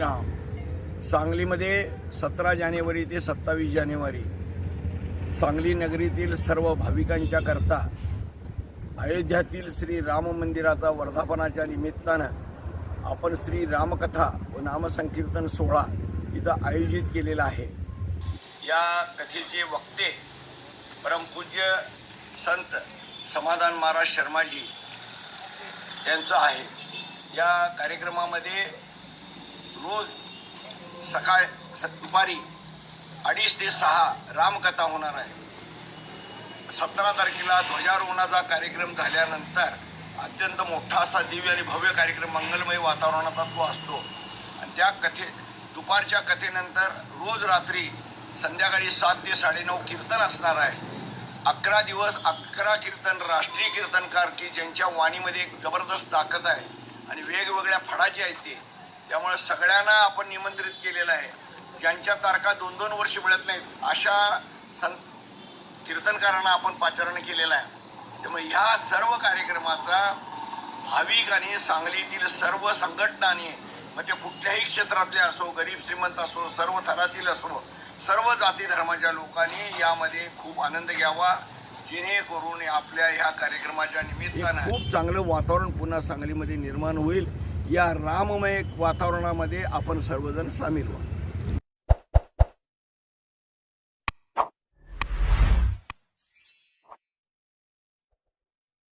सांगलीमध्ये सतरा जानेवारी ते सत्तावीस जानेवारी. सांगली नगरीतील सर्व भाविकांच्या करता अयोध्यातील श्री राम मंदिराचा वर्धापनाच्या निमित्तानं आपण श्री रामकथा व नामसंकीर्तन सोहळा इथं आयोजित केलेला आहे. या कथेचे वक्ते परमपूज्य संत समाधान महाराज शर्माजी यांचं आहे. या कार्यक्रमामध्ये रोज सकाळ स दुपारी अडीच ते सहा रामकथा होणार आहे. सतरा तारखेला ध्वजारोहणाचा कार्यक्रम झाल्यानंतर अत्यंत मोठा असा दिव्य आणि भव्य कार्यक्रम मंगलमय वातावरणाचा तो असतो. आणि त्या कथे दुपारच्या कथेनंतर रोज रात्री संध्याकाळी सात ते साडेनऊ कीर्तन असणार आहे. अकरा दिवस अकरा कीर्तन राष्ट्रीय कीर्तनकार की ज्यांच्या वाणीमध्ये एक जबरदस्त ताकद आहे आणि वेगवेगळ्या फडाचे आहेत ते. त्यामुळे सगळ्यांना आपण निमंत्रित केलेलं आहे. ज्यांच्या तारखा दोन दोन वर्ष मिळत नाहीत अशा सं कीर्तनकारांना आपण पाचारण केलेलं आहे. त्यामुळे ह्या सर्व कार्यक्रमाचा भाविक आणि सांगलीतील सर्व संघटनांनी म्हणजे कुठल्याही क्षेत्रातले असो गरीब श्रीमंत असो सर्व थरातील असो सर्व जाती धर्माच्या लोकांनी यामध्ये खूप आनंद घ्यावा जेणेकरून आपल्या ह्या कार्यक्रमाच्या निमित्तानं खूप चांगलं वातावरण पुन्हा सांगलीमध्ये निर्माण होईल. या राममय वातावरणामध्ये आपण सर्वजण सामील व्हा.